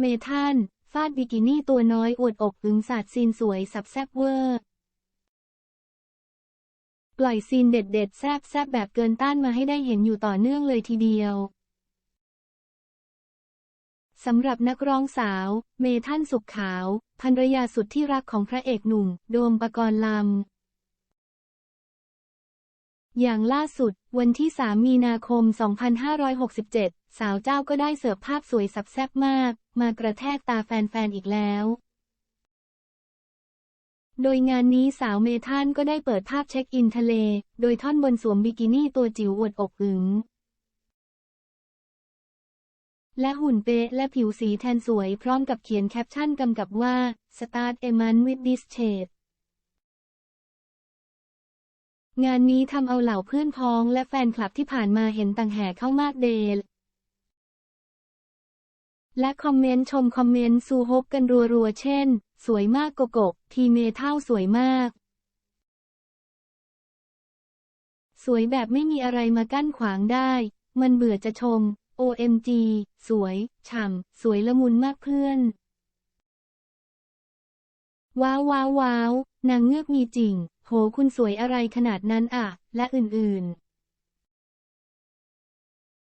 เมทันฟาดบิกินี่ตัวน้อยอวดอกอึงสาดซีนสวยสับแซบเวอร์ ปล่อยซีนเด็ดๆ แซบๆแบบเกินต้านมาให้ได้เห็นอยู่ต่อเนื่องเลยทีเดียวสำหรับนักร้องสาว เมทันสุขขาวภรรยาสุดที่รักของพระเอกหนุ่ม โดมปกรณ์ลำ อย่างล่าสุด วันที่ 3 มีนาคม 2567 สาวเจ้าก็ได้เสิร์ฟภาพสวยสับแซบมาก มากระแทกตาแฟนๆ อีกแล้ว โดยงานนี้สาวเมทันก็ได้เปิดภาพเช็คอินทะเล โดยท่อนบนสวมบิกินี่ตัวจิ๋วอวดอกอึงและหุ่นเป๊ะและผิวสีแทนสวยพร้อมกับเขียนแคปชั่นกำกับว่า Start a month with this shade งานนี้ทำเอาเหล่าเพื่อนพ้องและแฟนคลับที่ผ่านมาเห็นต่างแห่เข้ามากเดลและคอมเมนต์ชมคอมเมนต์ซูฮกกันรัวๆ เช่น สวยมากโกโกทีเมเท่าสวยมาก สวยแบบไม่มีอะไรมากั้นขวางได้ มันเบื่อจะชม OMG สวย ฉ่ำ สวยละมุนมากเพื่อน ว้าวว้าวว้าวนางเงือกมีจริง โหคุณสวยอะไรขนาดนั้นอะ และอื่นๆ